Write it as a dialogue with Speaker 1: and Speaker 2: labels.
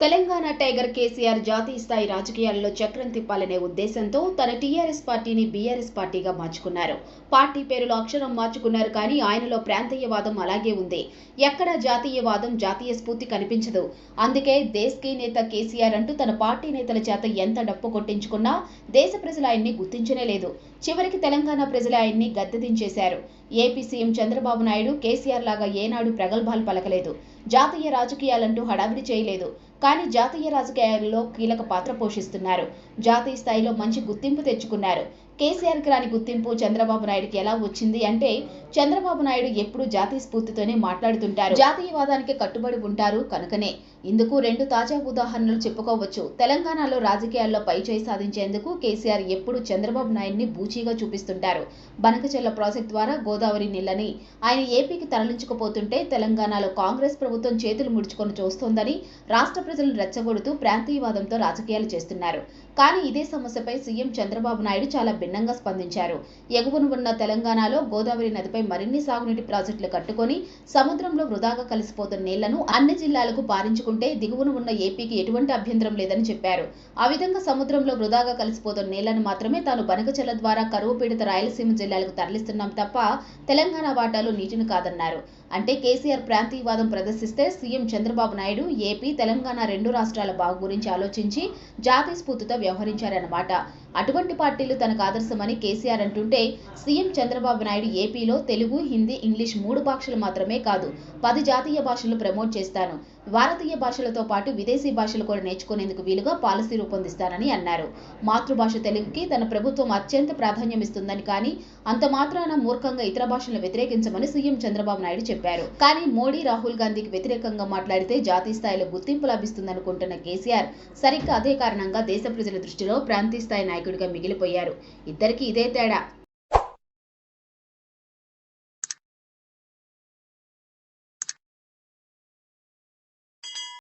Speaker 1: Telangana tiger KCR జాతీయ స్థాయి రాజకీయాల్లో చక్రం తిప్పాలనే ఉద్దేశంతో తన టీఆర్ఎస్ పార్టీని బీఆర్ఎస్ పార్టీగా మార్చుకున్నారు. పార్టీ పేరులో అక్షరం మార్చుకున్నారు కానీ ఆయనలో ప్రాంతీయవాదం అలాగే ఉంది. ఎక్కడా జాతీయవాదం జాతీయ స్ఫూర్తి కనిపించదు. అందుకే దేశ్కి నేత కేసీఆర్ అంటూ తన పార్టీ నేతల చేత ఎంత డప్పు కొట్టించుకున్నా దేశ ప్రజలు ఆయన్ని గుర్తించనే లేదు. చివరికి తెలంగాణ ప్రజలు ఆయన్ని గద్దెదించేశారు AP CM Chandrababu Naidu KCR లాగా ఏనాడు ప్రగల్భాలు పలకలేదు. జాతీయ రాజకీయాలంటూ హడావిడి చేయలేదు. కానీ జాతీయ రాజకీయాల్లో కీలక పాత్ర పోషిస్తున్నారు. జాతీయ స్థాయిలో మంచి గుర్తింపు తెచ్చుకున్నారు. కేసీఆర్కి రాని గుర్తింపు చంద్రబాబు నాయుడుకి ఎలా వచ్చింది అంటే చంద్రబాబు నాయుడు ఎప్పుడూ జాతీయ స్ఫూర్తితోనే మాట్లాడుతుంటారు. జాతీయవాదానికి కట్టుబడి ఉంటారు కనుకనే. ఇందుకు రెండు తాజా ఉదాహరణలు చెప్పుకోవచ్చు. తెలంగాణలో రాజకీయాల్లో పైచేయి సాధించేందుకు కేసీఆర్ ఎప్పుడు చంద్రబాబు నాయుడిని బూచీగా చూపిస్తుంటారు. బనకచెల్ల ప్రాజెక్ట్ ద్వారా గోదావరి నీళ్ళని. ఆయన ఏపీకి తరలించుకుపోతుంటే తెలంగాణలో కాంగ్రెస్ ప్రభుత్వం చేతులు ముడుచుకొని చూస్తోందని రాష్ట్ర ప్రజలను రెచ్చగొడుతూ ప్రాంతీయవాదంతో రాజకీయాలు చేస్తున్నారు. కానీ ఇదే సమస్యపై సీఎం చంద్రబాబు నాయుడు చాలా భిన్నంగా స్పందించారు. ఎగువన ఉన్న తెలంగాణలో గోదావరి నదిపై మరిన్ని సాగునీటి ప్రాజెక్టులు కట్టుకొని సముద్రంలో వృధాగా కలిసిపోతున్న నీళ్ళను అన్ని జిల్లాలకు పారించుకుంటే దిగువన ఉన్న ఏపీకి ఎటువంటి అభ్యంతరం లేదని చెప్పారు. ఆ విధంగా సముద్రంలో వృధాగా కలిసిపోతున్న నీళ్ళను మాత్రమే తాను బనకచెల ద్వారా కరువు పీడిత రాయలసీమ జిల్లాలకు తరలిస్తున్నాం తప్ప తెలంగాణ వాటాలో నీటిని కాదన్నారు. అంటే కేసీఆర్ ప్రాంతీయవాదం ప్రదర్శిస్తే సీఎం చంద్రబాబు నాయుడు ఏపీ తెలంగాణ రెండు రాష్ట్రాల బాగు గురించి ఆలోచించి జాతీయ స్ఫూర్తితో వ్యవహరించారన్నమాట. అటువంటి పార్టీలు తనకు ఆదర్శమని కేసీఆర్ అంటుంటే సీఎం చంద్రబాబు నాయుడు ఏపీలో తెలుగు హిందీ ఇంగ్లీష్ మూడు భాషలు మాత్రమే కాదు పది జాతీయ భాషలు ప్రమోట్ చేస్తాను. భారతీయ భాషలతో పాటు విదేశీ భాషలు కూడా నేర్చుకునేందుకు వీలుగా పాలసీ రూపొందిస్తానని అన్నారు. మాతృభాష తెలుగుకి తన ప్రభుత్వం అత్యంత ప్రాధాన్యం ఇస్తుందని కానీ అంత మాత్రాన మూర్ఖంగా ఇతర భాషలను వ్యతిరేకించమని సీఎం చంద్రబాబు నాయుడు చెప్పారు. కానీ మోడీ రాహుల్ గాంధీకి వ్యతిరేకంగా మాట్లాడితే జాతీయ స్థాయిలో గుర్తింపు లభిస్తుందనుకుంటున్న కేసీఆర్ సరిగ్గా అదే కారణంగా దేశ ప్రజల దృష్టిలో ప్రాంతీయ స్థాయి నాయకుడిగా మిగిలిపోయారు. ఇద్దరికి ఇదే తేడా.